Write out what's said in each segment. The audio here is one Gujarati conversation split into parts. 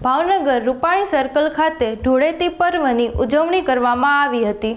ભાવનગર રૂપાણી સર્કલ ખાતે ધૂળેટી પર્વની ઉજવણી કરવામાં આવી હતી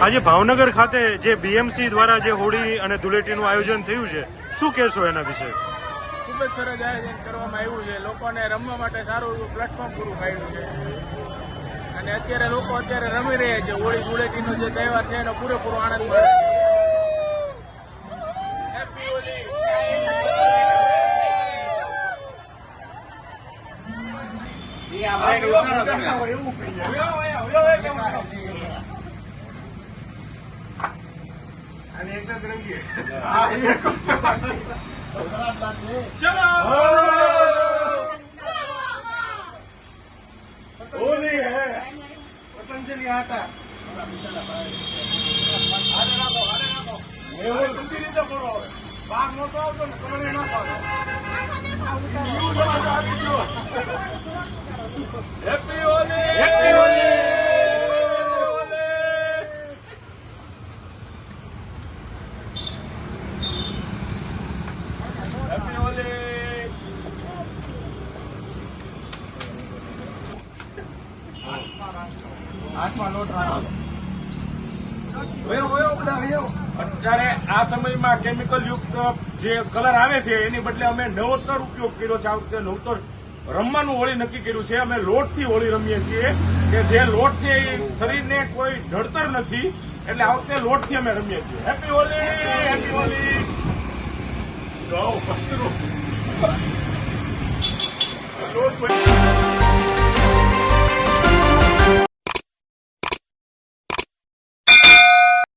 આજે ભાવનગર ખાતે જે બીએમસી દ્વારા જે હોળી અને ધૂળેટીનું આયોજન થયું છે શું કહેશો એના વિશે? ખૂબ જ સરસ આયોજન કરવામાં આવ્યું છે. લોકોને રમવા માટે સારું એવું પ્લેટફોર્મ પૂરું પાડ્યું છે. અને અત્યારે લોકો અત્યારે રમી રહ્યા છે. હોળી ધૂળેટીનો જે તહેવાર છે એનો પૂરેપૂરો આનંદ માણે છે. Happy Holi! Happy Holi! Happy Holi! Happy Holi! અત્યારે આ સમયમાં કેમિકલ યુક્ત જે કલર આવે છે એની બદલે અમે નવોત્તર ઉપયોગ કર્યો છે. આ વખતે નવતર રમવાનું હોળી નક્કી કર્યું છે. અમે લોટથી હોળી રમીએ છીએ કે જે લોટ છે એ શરીરને કોઈ ઢળતર નથી એટલે આ વખતે લોટથી અમે રમીએ છીએ. હેપી હોળી હેપી હોળી લોટ